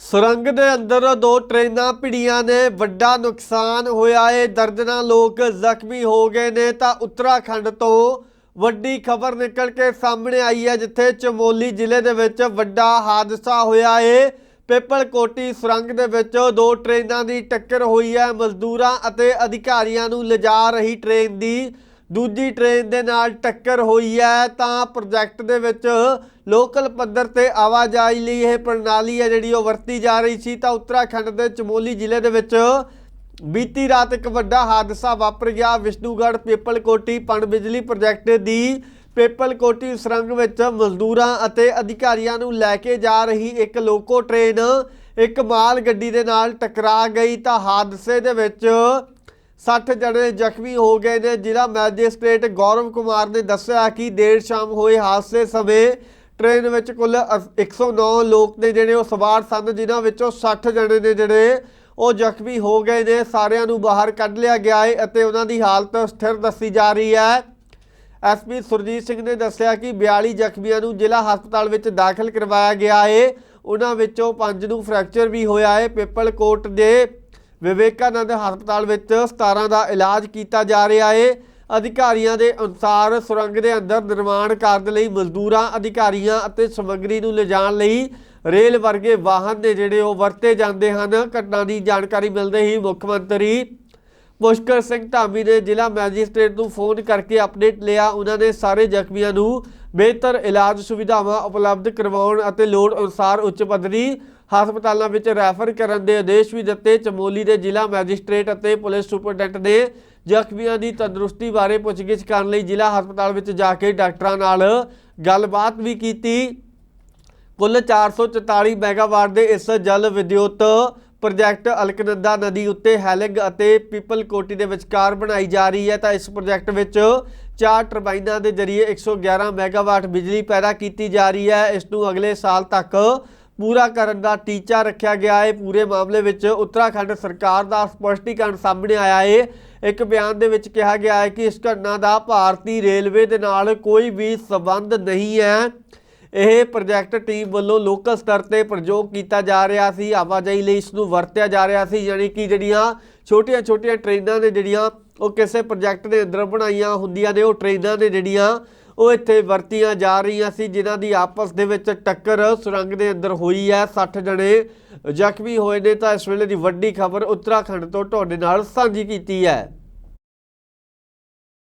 ਸੁਰੰਗ ਦੇ ਅੰਦਰ ਦੋ ਟ੍ਰੇਨਾਂ ਭਿੜੀਆਂ ਨੇ, ਵੱਡਾ ਨੁਕਸਾਨ ਹੋਇਆ ਏ ਦਰਜਨਾਂ ਲੋਕ ਜ਼ਖਮੀ ਹੋ ਗਏ ਨੇ। ਤਾਂ ਉੱਤਰਾਖੰਡ ਤੋਂ ਵੱਡੀ ਖਬਰ ਨਿਕਲ ਕੇ ਸਾਹਮਣੇ ਆਈ ਹੈ, ਜਿੱਥੇ ਚਮੋਲੀ ਜ਼ਿਲ੍ਹੇ ਦੇ ਵਿੱਚ ਵੱਡਾ ਹਾਦਸਾ ਹੋਇਆ ਏ। ਪੇਪਲ ਕੋਟੀ ਸੁਰੰਗ ਦੇ ਵਿੱਚ ਦੋ ਟ੍ਰੇਨਾਂ ਦੀ ਟੱਕਰ ਹੋਈ ਹੈ। ਮਜ਼ਦੂਰਾਂ ਅਤੇ ਅਧਿਕਾਰੀਆਂ ਨੂੰ ਲਿਜਾ ਰਹੀ ਟ੍ਰੇਨ ਦੀ ਦੂਜੀ ਟ੍ਰੇਨ ਦੇ ਨਾਲ ਟੱਕਰ ਹੋਈ ਹੈ, ਤਾਂ ਪ੍ਰੋਜੈਕਟ ਦੇ ਵਿੱਚ ਲੋਕਲ ਪੱਧਰ ਤੇ ਆਵਾਜਾਈ ਲਈ ਇਹ ਪ੍ਰਣਾਲੀ ਹੈ ਜਿਹੜੀ ਉਹ ਵਰਤੀ ਜਾ ਰਹੀ ਸੀ। ਤਾਂ ਉੱਤਰਾਖੰਡ ਦੇ ਚਮੋਲੀ ਜ਼ਿਲ੍ਹੇ ਦੇ ਵਿੱਚ ਬੀਤੀ ਰਾਤ ਇੱਕ ਵੱਡਾ ਹਾਦਸਾ ਵਾਪਰ ਗਿਆ। ਵਿਸ਼ਨੂਗੜ੍ਹ ਪੇਪਲ ਕੋਟੀ ਪਣ ਬਿਜਲੀ ਪ੍ਰੋਜੈਕਟ ਦੀ ਪੇਪਲ ਕੋਟੀ ਸੁਰੰਗ ਵਿੱਚ ਮਜ਼ਦੂਰਾਂ ਅਤੇ ਅਧਿਕਾਰੀਆਂ ਨੂੰ ਲੈ ਕੇ ਜਾ ਰਹੀ ਇੱਕ ਲੋਕੋ ਟ੍ਰੇਨ ਇੱਕ ਮਾਲ ਗੱਡੀ ਦੇ ਨਾਲ ਟਕਰਾ ਗਈ। ਤਾਂ ਹਾਦਸੇ ਦੇ ਵਿੱਚ 60 ਜਣੇ ਜ਼ਖਮੀ ਹੋ ਗਏ ਨੇ। ਜ਼ਿਲ੍ਹਾ ਮੈਜਿਸਟ੍ਰੇਟ ਗੌਰਵ ਕੁਮਾਰ ਨੇ ਦੱਸਿਆ ਕਿ ਦੇਰ ਸ਼ਾਮ ਹੋਏ ਹਾਦਸੇ ਸਮੇਂ ਟ੍ਰੇਨ ਵਿੱਚ ਕੁੱਲ ਅਸ- 109 ਲੋਕ ਨੇ ਜਿਹੜੇ ਉਹ ਸਵਾਰ ਸਨ, ਜਿਨ੍ਹਾਂ ਵਿੱਚੋਂ 60 ਜਣੇ ਨੇ ਜਿਹੜੇ ਉਹ ਜ਼ਖਮੀ ਹੋ ਗਏ ਨੇ। ਸਾਰਿਆਂ ਨੂੰ ਬਾਹਰ ਕੱਢ ਲਿਆ ਗਿਆ ਹੈ ਅਤੇ ਉਹਨਾਂ ਦੀ ਹਾਲਤ ਸਥਿਰ ਦੱਸੀ ਜਾ ਰਹੀ ਹੈ। ਐਸਪੀ ਸੁਰਜੀਤ ਸਿੰਘ ਨੇ ਦੱਸਿਆ ਕਿ 42 ਜ਼ਖਮੀਆਂ ਨੂੰ ਜ਼ਿਲ੍ਹਾ ਹਸਪਤਾਲ ਵਿੱਚ ਦਾਖਲ ਕਰਵਾਇਆ ਗਿਆ ਹੈ। ਉਹਨਾਂ ਵਿੱਚੋਂ 5 ਨੂੰ ਫ੍ਰੈਕਚਰ ਵੀ ਹੋਇਆ ਹੈ। ਪੇਪਲ ਕੋਟ ਦੇ ਵਿਵੇਕਾਨੰਦ ਹਸਪਤਾਲ ਵਿੱਚ 17 ਦਾ ਇਲਾਜ ਕੀਤਾ ਜਾ ਰਿਹਾ ਹੈ ਅਧਿਕਾਰੀਆਂ ਦੇ ਅਨੁਸਾਰ ਸੁਰੰਗ ਦੇ ਅੰਦਰ ਨਿਰਮਾਣ ਕਾਰਜ ਲਈ ਮਜ਼ਦੂਰਾਂ, ਅਧਿਕਾਰੀਆਂ ਅਤੇ ਸਮੱਗਰੀ ਨੂੰ ਲਿਜਾਣ ਲਈ ਰੇਲ ਵਰਗੇ ਵਾਹਨ ਨੇ ਜਿਹੜੇ ਉਹ ਵਰਤੇ ਜਾਂਦੇ ਹਨ। ਘਟਨਾ ਦੀ ਜਾਣਕਾਰੀ ਮਿਲਦੇ ਹੀ ਮੁੱਖ ਮੰਤਰੀ ਪੁਸ਼ਕਰ ਸਿੰਘ ਧਾਮੀ ਨੇ ਜ਼ਿਲ੍ਹਾ ਮੈਜਿਸਟ੍ਰੇਟ ਨੂੰ ਫੋਨ ਕਰਕੇ ਅਪਡੇਟ ਲਿਆ। ਉਹਨਾਂ ਨੇ ਸਾਰੇ ਜ਼ਖਮੀਆਂ ਨੂੰ ਬਿਹਤਰ ਇਲਾਜ ਸੁਵਿਧਾਵਾਂ ਉਪਲਬਧ ਕਰਵਾਉਣ ਅਤੇ ਲੋੜ ਅਨੁਸਾਰ ਉੱਚ ਪੱਧਰੀ ਹਸਪਤਾਲਾਂ ਵਿੱਚ ਰੈਫਰ ਕਰਨ ਦੇ ਆਦੇਸ਼ ਵੀ ਦਿੱਤੇ। ਚਮੋਲੀ ਦੇ ਜ਼ਿਲ੍ਹਾ ਮੈਜਿਸਟ੍ਰੇਟ ਅਤੇ ਪੁਲਿਸ ਸੁਪਰਡੈਂਟ ਨੇ ਜ਼ਖਮੀਆਂ ਦੀ ਤੰਦਰੁਸਤੀ ਬਾਰੇ ਪੁੱਛਗਿੱਛ ਕਰਨ ਲਈ ਜ਼ਿਲ੍ਹਾ ਹਸਪਤਾਲ ਵਿੱਚ ਜਾ ਕੇ ਡਾਕਟਰਾਂ ਨਾਲ ਗੱਲਬਾਤ ਵੀ ਕੀਤੀ। ਕੁੱਲ 444 ਮੈਗਾਵਾਟ ਦੇ ਇਸ ਜਲ ਵਿਦਯੁਤ ਪ੍ਰੋਜੈਕਟ ਅਲਕਨੰਦਾ ਨਦੀ ਉੱਤੇ ਹੈਲਿੰਗ ਅਤੇ ਪੀਪਲ ਕੋਟੀ ਦੇ ਵਿਚਕਾਰ ਬਣਾਈ ਜਾ ਰਹੀ ਹੈ ਤਾਂ ਇਸ ਪ੍ਰੋਜੈਕਟ ਵਿੱਚ ਚਾਰ ਟਰਬਾਈਨਾਂ ਦੇ ਜ਼ਰੀਏ 111 ਮੈਗਾਵਾਟ ਬਿਜਲੀ ਪੈਦਾ ਕੀਤੀ ਜਾ ਰਹੀ ਹੈ। ਇਸ ਨੂੰ ਅਗਲੇ ਸਾਲ ਤੱਕ ਪੂਰਾ ਕਰਨ ਦਾ ਟੀਚਾ ਰੱਖਿਆ ਗਿਆ ਹੈ। ਪੂਰੇ ਮਾਮਲੇ ਵਿੱਚ ਉੱਤਰਾਖੰਡ ਸਰਕਾਰ ਦਾ ਸਪਸ਼ਟੀਕਰਨ ਸਾਹਮਣੇ ਆਇਆ ਹੈ। ਇੱਕ ਬਿਆਨ ਦੇ ਵਿੱਚ ਕਿਹਾ ਗਿਆ ਹੈ ਕਿ ਇਸ ਘਟਨਾ ਦਾ ਭਾਰਤੀ ਰੇਲਵੇ ਦੇ ਨਾਲ ਕੋਈ ਵੀ ਸਬੰਧ ਨਹੀਂ ਹੈ। ਇਹ ਪ੍ਰੋਜੈਕਟ ਟੀਮ ਵੱਲੋਂ ਲੋਕਲ ਸਤਰ ਤੇ ਪ੍ਰਯੋਗ ਕੀਤਾ ਜਾ ਰਿਹਾ ਸੀ। ਆਵਾਜਾਈ ਲਈ ਇਸ ਨੂੰ ਵਰਤਿਆ ਜਾ ਰਿਹਾ ਸੀ, ਯਾਨੀ ਕਿ ਜਿਹੜੀਆਂ ਛੋਟੀਆਂ-ਛੋਟੀਆਂ ਟ੍ਰੇਨਾਂ ਨੇ ਜਿਹੜੀਆਂ, ਉਹ ਕਿਸੇ ਪ੍ਰੋਜੈਕਟ ਦੇ ਅੰਦਰ ਬਣਾਈਆਂ ਹੁੰਦੀਆਂ ਨੇ, ਉਹ ਟ੍ਰੇਨਾਂ ਨੇ ਜਿਹੜੀਆਂ ਉਹ ਇੱਥੇ ਵਰਤੀਆਂ ਜਾ ਰਹੀਆਂ ਸੀ, ਜਿਨ੍ਹਾਂ ਦੀ ਆਪਸ ਦੇ ਵਿੱਚ ਟੱਕਰ ਸੁਰੰਗ ਦੇ ਅੰਦਰ ਹੋਈ ਹੈ। 60 ਜਣੇ ਜ਼ਖਮੀ ਹੋਏ ਨੇ ਤਾਂ ਇਸ ਵੇਲੇ ਦੀ ਵੱਡੀ ਖਬਰ ਉੱਤਰਾਖੰਡ ਤੋਂ ਤੁਹਾਡੇ ਨਾਲ ਸਾਂਝੀ ਕੀਤੀ ਹੈ।